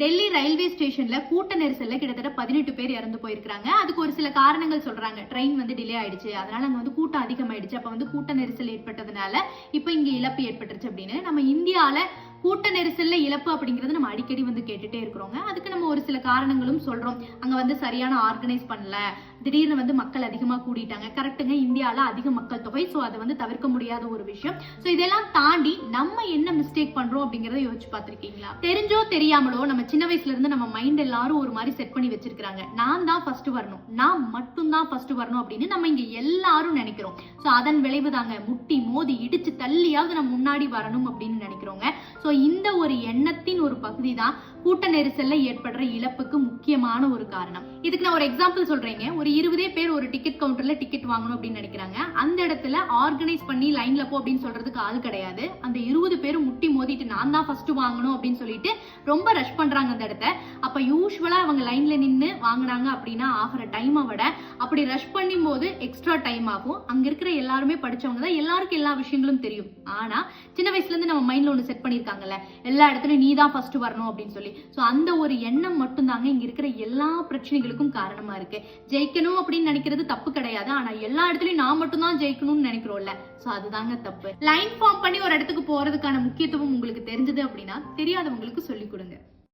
Delhi railway ஸ்டேஷன்ல கூட்ட நெரிசல்ல கிட்டத்தட்ட பதினெட்டு பேர் இறந்து போயிருக்காங்க அதுக்கு ஒரு சில காரணங்கள் சொல்றாங்க. ட்ரெயின் வந்து டிலே ஆயிடுச்சு. அதனால அங்க வந்து கூட்டம் அதிகமாயிடுச்சு. அப்ப வந்து கூட்ட நெரிசல் ஏற்பட்டதுனால இப்ப இங்க இழப்பு ஏற்பட்டுருச்சு அப்படின்னு. நம்ம இந்தியால கூட்ட நெரிசல்ல இழப்பு அப்படிங்கிறது நம்ம அடிக்கடி வந்து கேட்டுட்டே இருக்கிறோங்க. அதுக்கு நம்ம ஒரு சில காரணங்களும் சொல்றோம். அங்க வந்து சரியான ஆர்கனைஸ் பண்ணல. திடீர்னு வந்து மக்கள் அதிகமா கூடிட்டாங்க. கரெக்டுங்க இந்தியால அதிக மக்கள் தொகை ஸோ அதை வந்து தவிர்க்க முடியாத ஒரு விஷயம். ஸோ இதெல்லாம் தாண்டி நம்ம என்ன மிஸ்டேக் பண்றோம் அப்படிங்கறத யோசிச்சு பார்த்துருக்கீங்களா? தெரிஞ்சோ தெரியாமலோ நம்ம சின்ன வயசுல இருந்து நம்ம மைண்ட் எல்லாரும் ஒரு மாதிரி செட் பண்ணி வச்சிருக்காங்க நான் தான் ஃபர்ஸ்ட் வரணும். நான் மட்டும் தான் ஃபர்ஸ்ட் வரணும் அப்படின்னு நம்ம இங்க எல்லாரும் நினைக்கிறோம். ஸோ அதன் விளைவு தாங்க முட்டி மோதி இடிச்சு தள்ளியாவது நம்ம முன்னாடி வரணும் அப்படின்னு நினைக்கிறோங்க. ஸோ இந்த ஒரு எண்ணத்தின் ஒரு பகுதி தான் கூட்ட நெரிசல்ல ஏற்படுற இழப்புக்கு முக்கியமான ஒரு காரணம். இதுக்கு நான் ஒரு எக்ஸாம்பிள் சொல்றேங்க. ஒரு இருபதே பேர் ஒரு டிக்கெட் கவுண்டர்ல டிக்கெட் வாங்கணும் அப்படின்னு நினைக்கிறாங்க. அந்த இடத்துல ஆர்கனைஸ் பண்ணி லைன்ல போ அப்படின்னு சொல்றதுக்கு ஆள் கிடையாது. அந்த இருபது பேரும் முட்டி மோதிட்டு நான் தான் ஃபர்ஸ்ட் வாங்கணும் அப்படின்னு சொல்லிட்டு ரொம்ப ரஷ் பண்றாங்க அந்த இடத்த. அப்ப யூஸ்வலா அவங்க லைன்ல நின்று வாங்குனாங்க அப்படின்னா ஆகிற டைமை விட அப்படி ரஷ் பண்ணும் போது எக்ஸ்ட்ரா டைம் ஆகும். அங்க இருக்கிற எல்லாருமே படிச்சவங்க தான். எல்லாருக்கும் எல்லா விஷயங்களும் தெரியும். ஆனா சின்ன வயசுல இருந்து நம்ம மைண்ட்ல ஒன்று செட் இருக்காங்கல்ல எல்லா இடத்துலயும் நீ தான் ஃபர்ஸ்ட் வரணும் அப்படின்னு சொல்லி. சோ அந்த ஒரு எண்ணம் மட்டும்தாங்க இங்க இருக்கிற எல்லா பிரச்சனைகளுக்கும் காரணமா இருக்கு. ஜெயிக்கணும் அப்படின்னு நினைக்கிறது தப்பு கிடையாது. ஆனா எல்லா இடத்துலயும் நான் மட்டும் தான் ஜெயிக்கணும்னு நினைக்கிறோம்ல. சோ அதுதாங்க தப்பு. லைன் ஃபார்ம் பண்ணி ஒரு இடத்துக்கு போறதுக்கான முக்கியத்துவம் உங்களுக்கு தெரிஞ்சது அப்படின்னா தெரியாதவங்களுக்கு சொல்லிக் கொடுங்க.